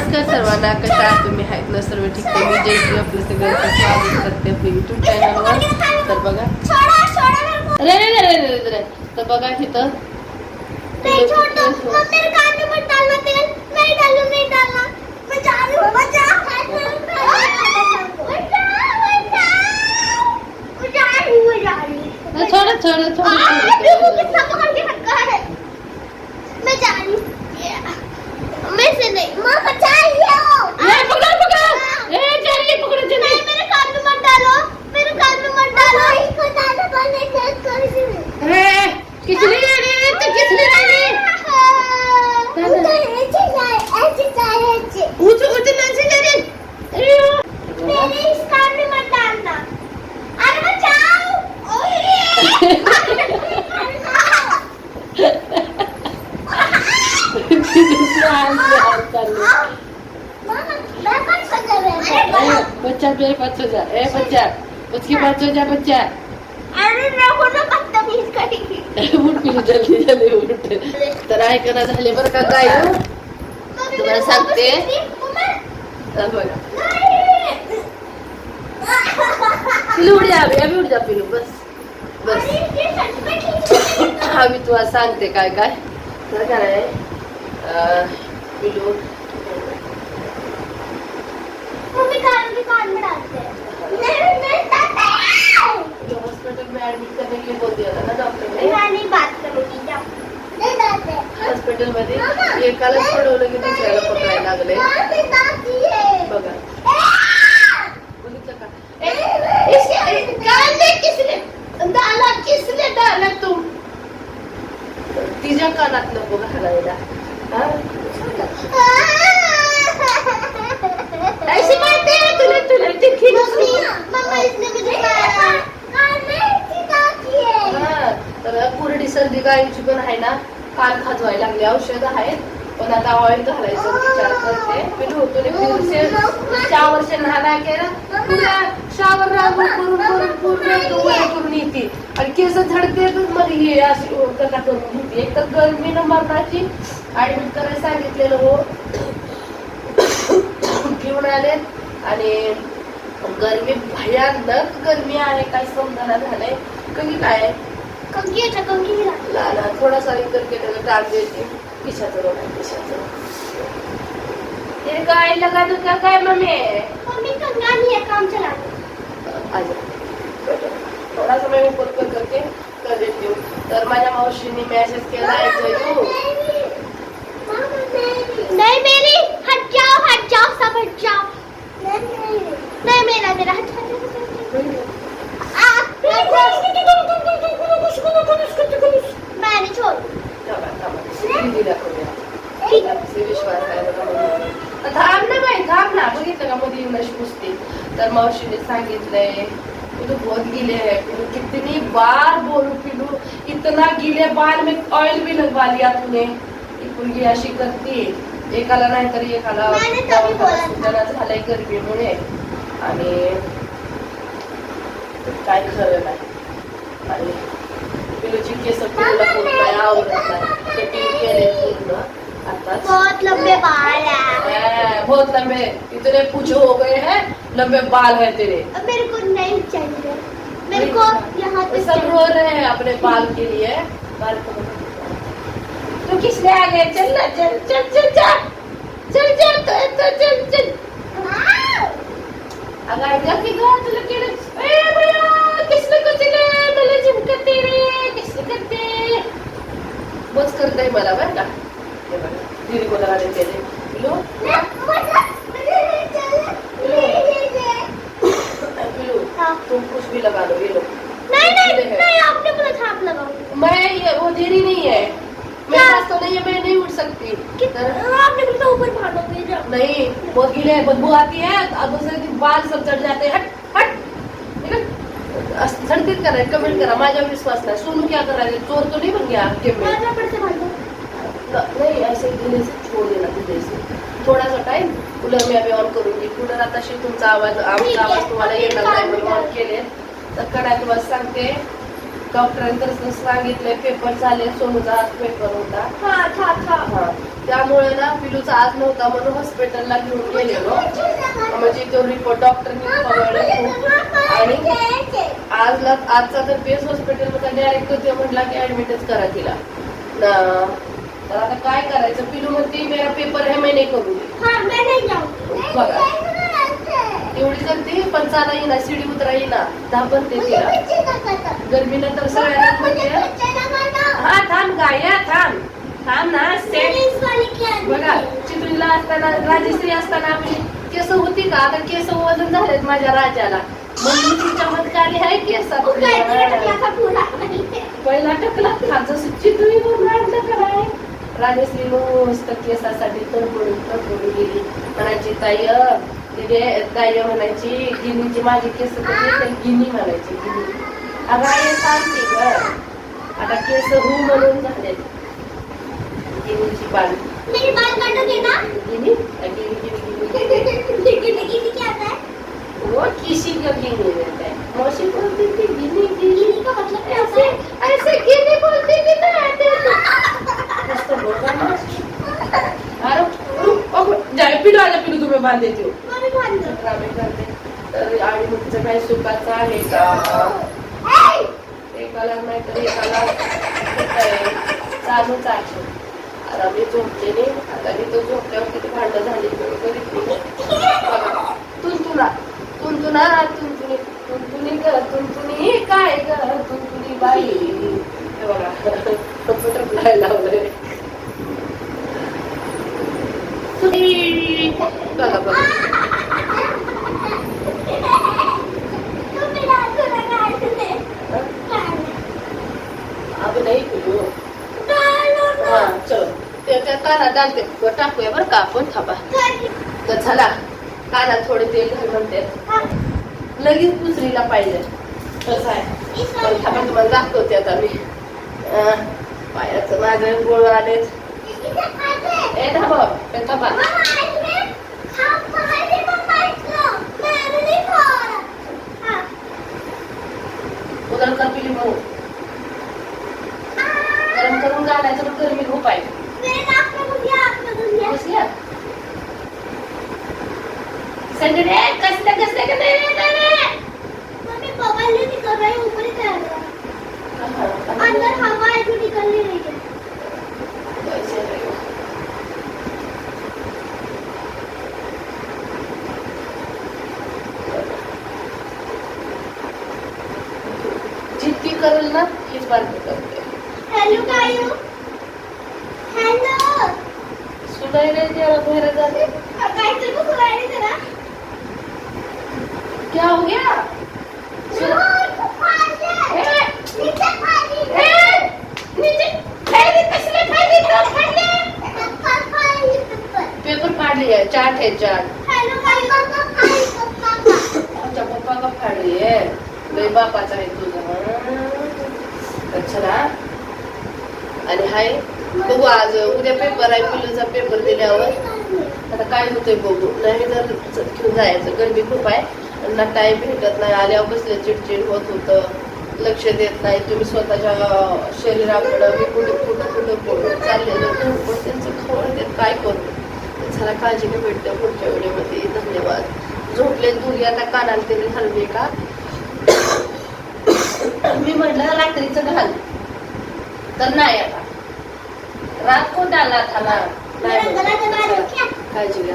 नमस्कार सर्वांना कशा आहात तुम्ही? आहेत ना सर्व ठीक? आहे मी जयश्री आपलं सगळ्यांचं स्वागत करते आपल्या युट्यूब चॅनलवर तर बघा. रे रे रे रे रे रे तर बघा इथं. नहीं छोड़ो मम्मी मेरे कान में मत डालना तेल नहीं डालू नहीं डालना मैं जा रही हूँ बचा बचा बचा मैं जा रही हूँ मैं जा रही हूँ थोडं थोडं आ, अभी वो थोडं कितना पकड़ के रखा है मैं जा रही हूँ मैं से नहीं माँ बचाइए ए, पकड़ो, पकड़ो। ए, जल्दी पकड़ो, जल्दी। नहीं मेरे कान में मत डालो मेरे कान में मत डालो इसको डालो बंद कर कर इसे अरे किसने रे रे तो किसने रे ऊंच ऊंच नाचे जा रे अरे यो. दुसरं हात हात चालले. बच्चा मेरे पास हो जा ए बच्चा उसके पास हो जा पिलू जल्दी जल्दी उठ. तर ऐकणं झाले बरं का काय? हो? तुम्हाला सांगते. पिलू उठ जा अभि अभि उठ जा पिलू बस. बस. आम्ही तुला सांगते काय काय. तर काय पिलू हॉस्पिटल में ऍडमिट करने के लिए बोल दिया था ना डॉक्टर ने नहीं बात करूंगी जाओ नहीं डालते हॉस्पिटलमध्ये एकाला सोडवलं की दुसऱ्याला पकडायला लागले. है बघा. बघितलं का? इसके कान में किसने डाला किसने डाला तुम तिच्या कानात नको घालायला हा? ऐसे मारते हैं तुले तुले तिखी मम्मी मम्मा इसने मुझे मारा कान में सीधा किए हा, तर कुरडी सर्दी गायची पण आहे ना कान खाजवायला लागले. औषध आहेत पण आता ऑइल घालायचं विचार करते. तुला फिरसे शावर से नहाना केला पुरा शावर रांगोळ करून करून पूर्ण डोळे करून येते. आणि केस झडते मग हे अशी कथा करून घेते. एक तर गरमीनं मरणाची. ऍडमिट करायला सांगितलेलं हो घेऊन आले. आणि गरमी भयानक गरमी आहे काय समजायला झालंय? कधी काय? कंकी अच्छा कंकी हिला लाला थोडासा इतर केलेलं टाक देते. किशाचं रोग आहे किशाचं ते काय लगा तू का काय मम्मी? मम्मी कंगा नहीं है काम चला आजा. थोडासा मी ऊपर कर करके कर देते. तर माझ्या मावशीने मेसेज केला आहे जयू नहीं मेरी हट जाओ हट जाओ सब हट जाओ नहीं मेरा मेरा हट मैंने छोड़ थांबा, थांबा. दीदीला करूया. तिला कसे विश्वास आहे बघा मम्मीवर. तर थांब ना बाई थांब ना बघितलं का मध्ये इंग्लिश पुसते तर मावशीने सांगितलंय पिलू बहुत गिले है पिलू कितनी बार बोलू पिलू? इतना गिले बाल में ऑइल भी लगवा लिया तूने मुलगी अशी करते. एकाला नाही तर एकाला. सुधारणा झालंय गरमीमुळे आणि काय खरं नाही. आणि पिलूची केस पिलूला आवडत नाही. पूर्ण. बहुत लंबे बाल है। है, बहुत लंबे। इतने पूछो हो गए हैं लंबे बाल है तेरे। अब मेरे को नहीं चाहिए। मेरे को यहाँ वो तक सब रो रहे हैं अपने बाल के लिए। बाल को। तू किसने आ गए चल ना चल चल चल चल। चल चल तो तो चल चल। अगर जाके घर चल के ए भैया किसने को चले मला चिमकते रे किसने करते? बस करते मला बरं का हे हाँ। नहीं है है उठ सकती आपने नहीं बहुत है बदबू आती है और दूसरे दिन बाल सब चढ़ जाते हैं हट हट संकेत करा कमेंट करा माझ्यावर विश्वास नाही सोनू क्या कर रहा है चोर तो नहीं बन गया आपके में नहीं ऐसे गीले से छोड़ देना तुझे से थोड़ा सा टाइम कूलर मी अभी ऑन करूंगी कूलर आताशी तुमचा आवाज आमचा. आवाज तुम्हाला येणार नाही म्हणून. ऑन केले. तर कडा तुम्हाला सांगते. डॉक्टरांनी तर सांगितलंय पेपर झाले सोनूचा आज पेपर होता. हाँ हा. त्यामुळे ना पिलूचा आज नव्हता म्हणून हॉस्पिटलला घेऊन गेलेलो. म्हणजे तो रिपोर्ट डॉक्टरनी आणि आज आजचा तर पेस हॉस्पिटलमध्ये डायरेक्ट ते म्हटला की ऍडमिटच करा तिला. तर आता काय करायचं? पिलू म्हणते मेरा पेपर है मैं नहीं करूंगी. एवढी करते पण चाला येईना शिडी उतरा येईना. धापन ते तिला गर्मीनं तर सगळ्यांना म्हणजे हा थांब गाया थांब. थांब ना सेट बघा चित्रीला असताना राजश्री असताना आपली केस होती का? आता केस वजन झालेत माझ्या राजाला. म्हणून ती चमत्कारी आहे केसात. पहिला टकला हा जसं राजश्री मस्त केसासाठी तडफडून तडफडून गेली. म्हणायची ताई तिथे ताई म्हणायची गिनीची माझी केस कधी तर गिनी म्हणायची गिनी. अगं आई सांगते ग आता केस हू म्हणून झाले गिनीची बाल. गिनी? गिनी गिनी वो किसी का गिनी रहता है। मौसी बोलती थी गिनी गिनी. ऐसे है? ऐसे गिनी बोलती थी ना ऐसे कुछ तो बोलता ना. अरे अगो, जाए पिलो तुम्हें बांध देती मम्मी बांध दो. रामे करते तर आणि मग तिचं काही सुखाचं आहे का! एकाला नाही तर एकाला चालूच आहे. आता मी झोपते नाही. आता मी तो झोपल्यावर किती भांडणं झाली तर कधीच नाही बघा तुंतुना तुंतुना तुंतुनी तुंतुनी ग तुंतुनी काय ग तुंतुनी बाई हे बघा बटरफ्लाय लावलंय बघा बघा तू मेरा हाथ थोड़ा काट दे. काट. अब नाही पिलो काढू हा ना. चल ते चालते कानात वर टाकूया बरं का आपण. थांबा. तर झाला. काला थोडे तेल घाल म्हणते लगेच पुसरीला पाहिजे. कसं आहे. पण थांबा तुम्हाला दाखवते आता मी. पायाचं माझं गोळ आलेच ए थांबा. ए थांबा. बात करते हेलो कायू हेलो सुनायला जरा बाहेर जाते काहीतरी बघू राहिले जरा क्या हो गया? पेपर फाड़ लिया चार्ट है पापा अच्छा पप्पा का फाड़ लिए पापा आहे तो। तर आणि हाय बघू आज उद्या पेपर आहे मुलीचा पेपर दिल्यावर. आता काय होतंय बघू. नाही जर घेऊन जायचं. गर्मी खूप आहे. ना टाईम भेटत नाही. आल्यावर बसले चिडचिड होत होतं. लक्ष देत नाही. तुम्ही स्वतःच्या शरीराकडं मी कुठे कुठं कुठं पडून चाललेलं पण त्यांचं खवळ देत काय करू? काळजी काळजीने भेटतं पुढच्या वेळेमध्ये धन्यवाद. झोपले दुरी आता कानाला तरी हलवे का? मी म्हटलं रात्रीचं घाल. तर नाही आता. रात कोण आला. रखा काळजी घ्या.